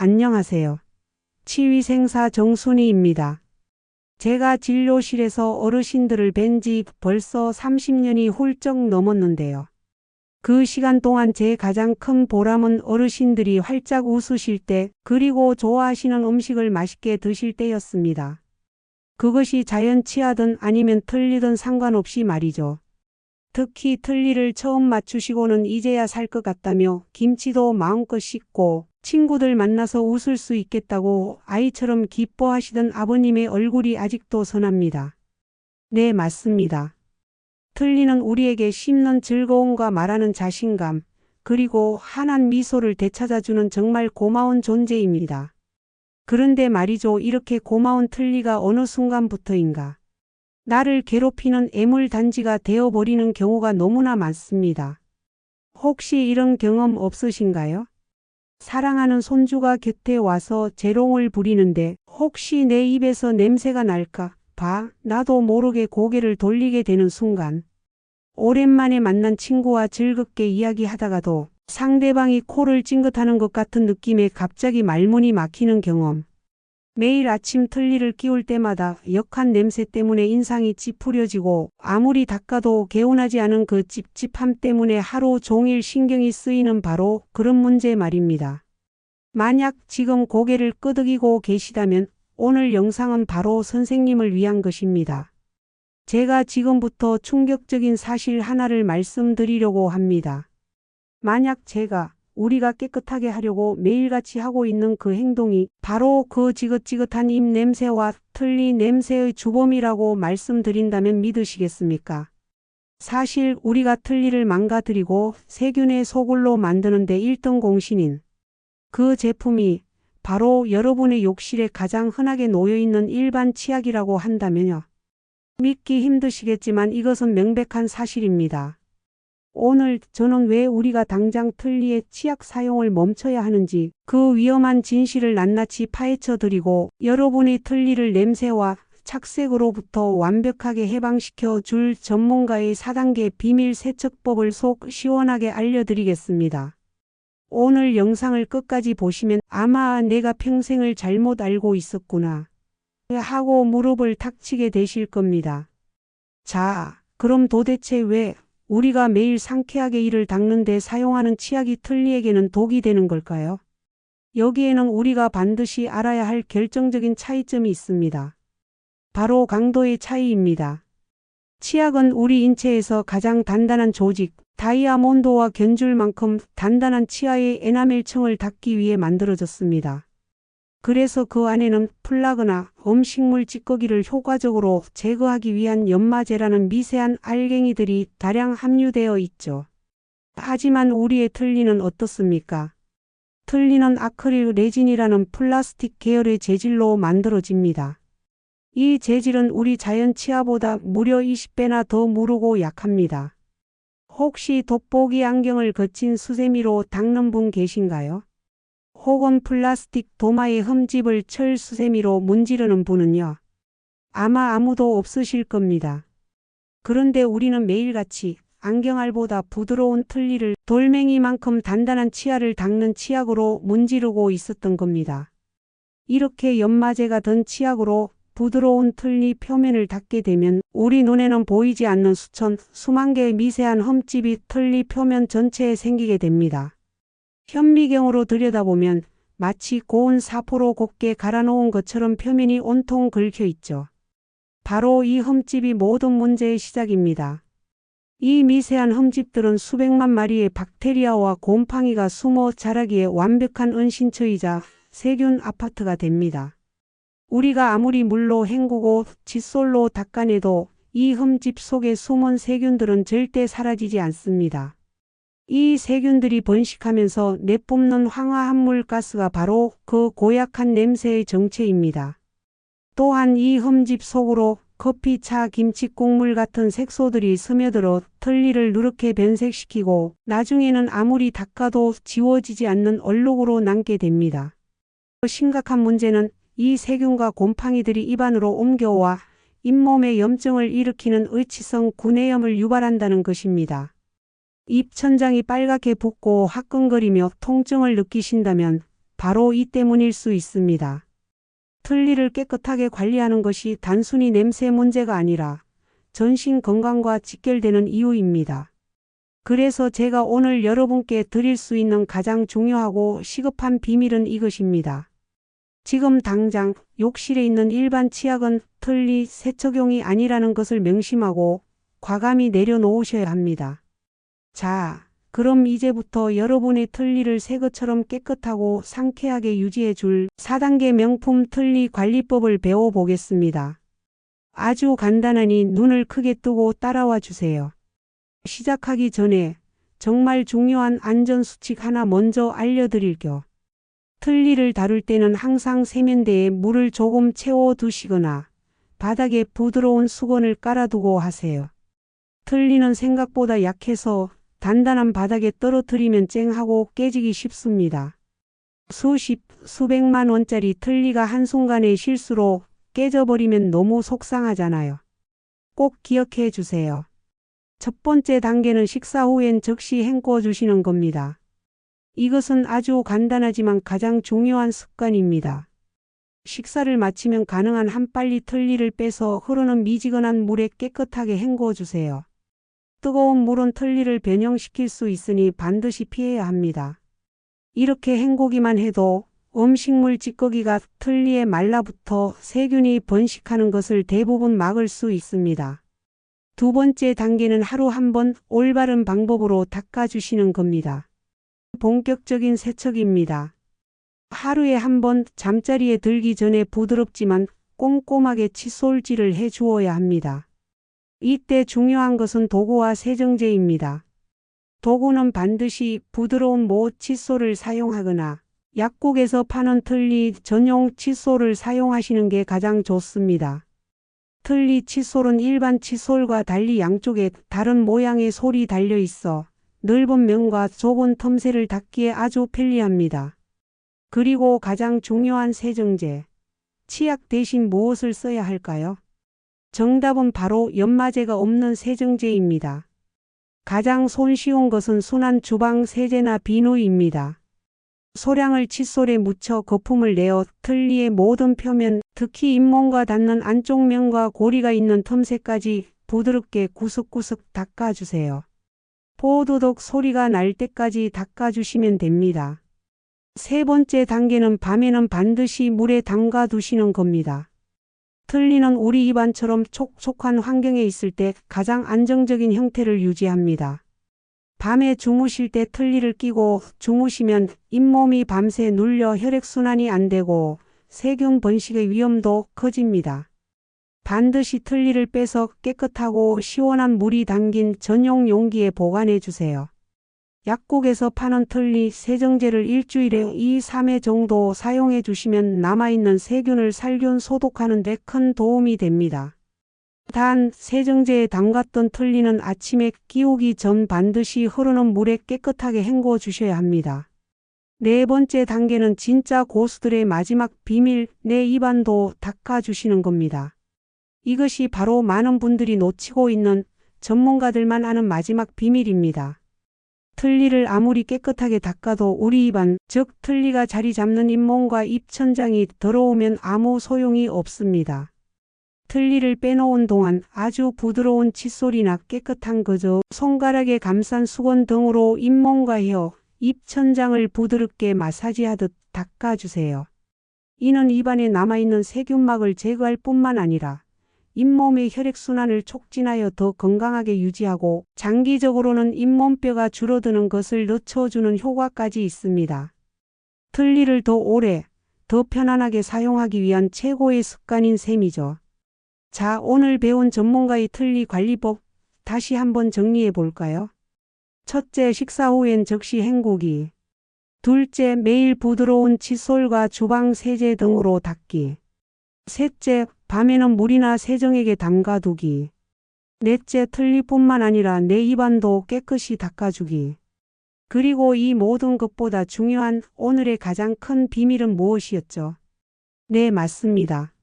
안녕하세요. 치위생사 정순희입니다. 제가 진료실에서 어르신들을 뵌 지 벌써 30년이 훌쩍 넘었는데요. 그 시간 동안 제 가장 큰 보람은 어르신들이 활짝 웃으실 때, 그리고 좋아하시는 음식을 맛있게 드실 때였습니다. 그것이 자연 치하든 아니면 틀리든 상관없이 말이죠. 특히 틀니를 처음 맞추시고는 이제야 살 것 같다며 김치도 마음껏 씻고 친구들 만나서 웃을 수 있겠다고 아이처럼 기뻐하시던 아버님의 얼굴이 아직도 선합니다. 네, 맞습니다. 틀니는 우리에게 씹는 즐거움과 말하는 자신감, 그리고 환한 미소를 되찾아주는 정말 고마운 존재입니다. 그런데 말이죠, 이렇게 고마운 틀니가 어느 순간부터인가. 나를 괴롭히는 애물단지가 되어버리는 경우가 너무나 많습니다. 혹시 이런 경험 없으신가요? 사랑하는 손주가 곁에 와서 재롱을 부리는데 혹시 내 입에서 냄새가 날까 봐 나도 모르게 고개를 돌리게 되는 순간 오랜만에 만난 친구와 즐겁게 이야기하다가도 상대방이 코를 찡긋하는 것 같은 느낌에 갑자기 말문이 막히는 경험. 매일 아침 틀니를 끼울 때마다 역한 냄새 때문에 인상이 찌푸려지고 아무리 닦아도 개운하지 않은 그 찝찝함 때문에 하루 종일 신경이 쓰이는 바로 그런 문제 말입니다. 만약 지금 고개를 끄덕이고 계시다면 오늘 영상은 바로 선생님을 위한 것입니다. 제가 지금부터 충격적인 사실 하나를 말씀드리려고 합니다. 만약 제가 우리가 깨끗하게 하려고 매일같이 하고 있는 그 행동이 바로 그 지긋지긋한 입 냄새와 틀니 냄새의 주범이라고 말씀드린다면 믿으시겠습니까? 사실 우리가 틀니를 망가뜨리고 세균의 소굴로 만드는데 1등 공신인 그 제품이 바로 여러분의 욕실에 가장 흔하게 놓여있는 일반 치약이라고 한다면요. 믿기 힘드시겠지만 이것은 명백한 사실입니다. 오늘 저는 왜 우리가 당장 틀니의 치약 사용을 멈춰야 하는지 그 위험한 진실을 낱낱이 파헤쳐 드리고 여러분의 틀니를 냄새와 착색으로부터 완벽하게 해방시켜 줄 전문가의 4단계 비밀 세척법을 속 시원하게 알려드리겠습니다. 오늘 영상을 끝까지 보시면 아마 내가 평생을 잘못 알고 있었구나 하고 무릎을 탁 치게 되실 겁니다. 자, 그럼 도대체 왜 우리가 매일 상쾌하게 이를 닦는 데 사용하는 치약이 틀니에게는 독이 되는 걸까요? 여기에는 우리가 반드시 알아야 할 결정적인 차이점이 있습니다. 바로 강도의 차이입니다. 치약은 우리 인체에서 가장 단단한 조직, 다이아몬드와 견줄 만큼 단단한 치아의 에나멜층을 닦기 위해 만들어졌습니다. 그래서 그 안에는 플라그나 음식물 찌꺼기를 효과적으로 제거하기 위한 연마제라는 미세한 알갱이들이 다량 함유되어 있죠. 하지만 우리의 틀니는 어떻습니까? 틀니는 아크릴 레진이라는 플라스틱 계열의 재질로 만들어집니다. 이 재질은 우리 자연 치아보다 무려 20배나 더 무르고 약합니다. 혹시 돋보기 안경을 거친 수세미로 닦는 분 계신가요? 혹은 플라스틱 도마의 흠집을 철 수세미로 문지르는 분은요. 아마 아무도 없으실 겁니다. 그런데 우리는 매일같이 안경알보다 부드러운 틀니를 돌멩이만큼 단단한 치아를 닦는 치약으로 문지르고 있었던 겁니다. 이렇게 연마제가 든 치약으로 부드러운 틀니 표면을 닦게 되면 우리 눈에는 보이지 않는 수천, 수만 개의 미세한 흠집이 틀니 표면 전체에 생기게 됩니다. 현미경으로 들여다보면 마치 고운 사포로 곱게 갈아놓은 것처럼 표면이 온통 긁혀 있죠. 바로 이 흠집이 모든 문제의 시작입니다. 이 미세한 흠집들은 수백만 마리의 박테리아와 곰팡이가 숨어 자라기에 완벽한 은신처이자 세균 아파트가 됩니다. 우리가 아무리 물로 헹구고 칫솔로 닦아내도 이 흠집 속에 숨은 세균들은 절대 사라지지 않습니다. 이 세균들이 번식하면서 내뿜는 황화합물 가스가 바로 그 고약한 냄새의 정체입니다. 또한 이 흠집 속으로 커피, 차, 김치, 국물 같은 색소들이 스며들어 틀니를 누렇게 변색시키고 나중에는 아무리 닦아도 지워지지 않는 얼룩으로 남게 됩니다. 심각한 문제는 이 세균과 곰팡이들이 입안으로 옮겨와 잇몸에 염증을 일으키는 의치성 구내염을 유발한다는 것입니다. 입 천장이 빨갛게 붓고 화끈거리며 통증을 느끼신다면 바로 이 때문일 수 있습니다. 틀니를 깨끗하게 관리하는 것이 단순히 냄새 문제가 아니라 전신 건강과 직결되는 이유입니다. 그래서 제가 오늘 여러분께 드릴 수 있는 가장 중요하고 시급한 비밀은 이것입니다. 지금 당장 욕실에 있는 일반 치약은 틀니 세척용이 아니라는 것을 명심하고 과감히 내려놓으셔야 합니다. 자, 그럼 이제부터 여러분의 틀니를 새 것처럼 깨끗하고 상쾌하게 유지해 줄 4단계 명품 틀니 관리법을 배워보겠습니다. 아주 간단하니 눈을 크게 뜨고 따라와 주세요. 시작하기 전에 정말 중요한 안전수칙 하나 먼저 알려드릴게요. 틀니를 다룰 때는 항상 세면대에 물을 조금 채워 두시거나 바닥에 부드러운 수건을 깔아두고 하세요. 틀니는 생각보다 약해서 단단한 바닥에 떨어뜨리면 쨍하고 깨지기 쉽습니다. 수십, 수백만 원짜리 틀니가 한순간의 실수로 깨져버리면 너무 속상하잖아요. 꼭 기억해 주세요. 첫 번째 단계는 식사 후엔 즉시 헹궈 주시는 겁니다. 이것은 아주 간단하지만 가장 중요한 습관입니다. 식사를 마치면 가능한 한 빨리 틀니를 빼서 흐르는 미지근한 물에 깨끗하게 헹궈 주세요. 뜨거운 물은 틀니를 변형시킬 수 있으니 반드시 피해야 합니다. 이렇게 헹구기만 해도 음식물 찌꺼기가 틀니에 말라붙어 세균이 번식하는 것을 대부분 막을 수 있습니다. 두 번째 단계는 하루 한 번 올바른 방법으로 닦아주시는 겁니다. 본격적인 세척입니다. 하루에 한 번 잠자리에 들기 전에 부드럽지만 꼼꼼하게 칫솔질을 해 주어야 합니다. 이때 중요한 것은 도구와 세정제입니다. 도구는 반드시 부드러운 모 칫솔을 사용하거나 약국에서 파는 틀니 전용 칫솔을 사용하시는 게 가장 좋습니다. 틀니 칫솔은 일반 칫솔과 달리 양쪽에 다른 모양의 솔이 달려 있어 넓은 면과 좁은 틈새를 닦기에 아주 편리합니다. 그리고 가장 중요한 세정제. 치약 대신 무엇을 써야 할까요? 정답은 바로 연마제가 없는 세정제입니다. 가장 손쉬운 것은 순한 주방 세제나 비누입니다. 소량을 칫솔에 묻혀 거품을 내어 틀니의 모든 표면, 특히 잇몸과 닿는 안쪽 면과 고리가 있는 틈새까지 부드럽게 구석구석 닦아주세요. 포도독 소리가 날 때까지 닦아주시면 됩니다. 세 번째 단계는 밤에는 반드시 물에 담가 두시는 겁니다. 틀니는 우리 입안처럼 촉촉한 환경에 있을 때 가장 안정적인 형태를 유지합니다. 밤에 주무실 때 틀니를 끼고 주무시면 잇몸이 밤새 눌려 혈액순환이 안 되고 세균 번식의 위험도 커집니다. 반드시 틀니를 빼서 깨끗하고 시원한 물이 담긴 전용 용기에 보관해 주세요. 약국에서 파는 틀니 세정제를 일주일에 2, 3회 정도 사용해 주시면 남아있는 세균을 살균 소독하는 데 큰 도움이 됩니다. 단, 세정제에 담갔던 틀니는 아침에 끼우기 전 반드시 흐르는 물에 깨끗하게 헹궈 주셔야 합니다. 네 번째 단계는 진짜 고수들의 마지막 비밀, 내 입안도 닦아주시는 겁니다. 이것이 바로 많은 분들이 놓치고 있는 전문가들만 아는 마지막 비밀입니다. 틀니를 아무리 깨끗하게 닦아도 우리 입안, 즉 틀니가 자리 잡는 잇몸과 입천장이 더러우면 아무 소용이 없습니다. 틀니를 빼놓은 동안 아주 부드러운 칫솔이나 깨끗한 거저, 손가락에 감싼 수건 등으로 잇몸과 혀, 입천장을 부드럽게 마사지하듯 닦아주세요. 이는 입안에 남아있는 세균막을 제거할 뿐만 아니라 잇몸의 혈액순환을 촉진하여 더 건강하게 유지하고 장기적으로는 잇몸뼈가 줄어드는 것을 늦춰주는 효과까지 있습니다. 틀니를 더 오래, 더 편안하게 사용하기 위한 최고의 습관인 셈이죠. 자, 오늘 배운 전문가의 틀니 관리법 다시 한번 정리해 볼까요? 첫째, 식사 후엔 즉시 헹구기. 둘째, 매일 부드러운 칫솔과 주방 세제 등으로 닦기. 셋째, 밤에는 물이나 세정액에 담가두기. 넷째, 틀니뿐만 아니라 내 입안도 깨끗이 닦아주기. 그리고 이 모든 것보다 중요한 오늘의 가장 큰 비밀은 무엇이었죠? 네, 맞습니다.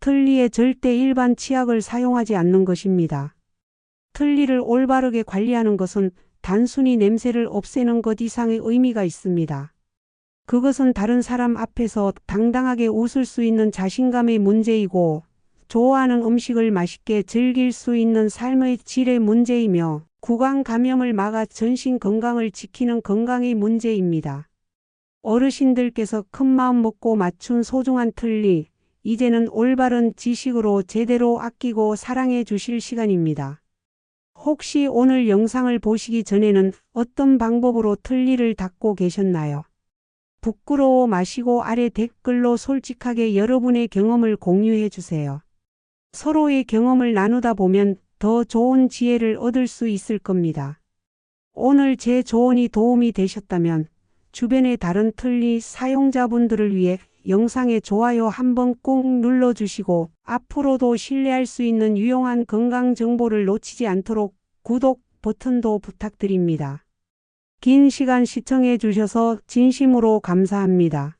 틀니에 절대 일반 치약을 사용하지 않는 것입니다. 틀니를 올바르게 관리하는 것은 단순히 냄새를 없애는 것 이상의 의미가 있습니다. 그것은 다른 사람 앞에서 당당하게 웃을 수 있는 자신감의 문제이고 좋아하는 음식을 맛있게 즐길 수 있는 삶의 질의 문제이며 구강 감염을 막아 전신 건강을 지키는 건강의 문제입니다. 어르신들께서 큰 마음 먹고 맞춘 소중한 틀니, 이제는 올바른 지식으로 제대로 아끼고 사랑해 주실 시간입니다. 혹시 오늘 영상을 보시기 전에는 어떤 방법으로 틀니를 닦고 계셨나요? 부끄러워 마시고 아래 댓글로 솔직하게 여러분의 경험을 공유해 주세요. 서로의 경험을 나누다 보면 더 좋은 지혜를 얻을 수 있을 겁니다. 오늘 제 조언이 도움이 되셨다면 주변의 다른 틀니 사용자분들을 위해 영상에 좋아요 한번 꼭 눌러주시고 앞으로도 신뢰할 수 있는 유용한 건강 정보를 놓치지 않도록 구독 버튼도 부탁드립니다. 긴 시간 시청해 주셔서 진심으로 감사합니다.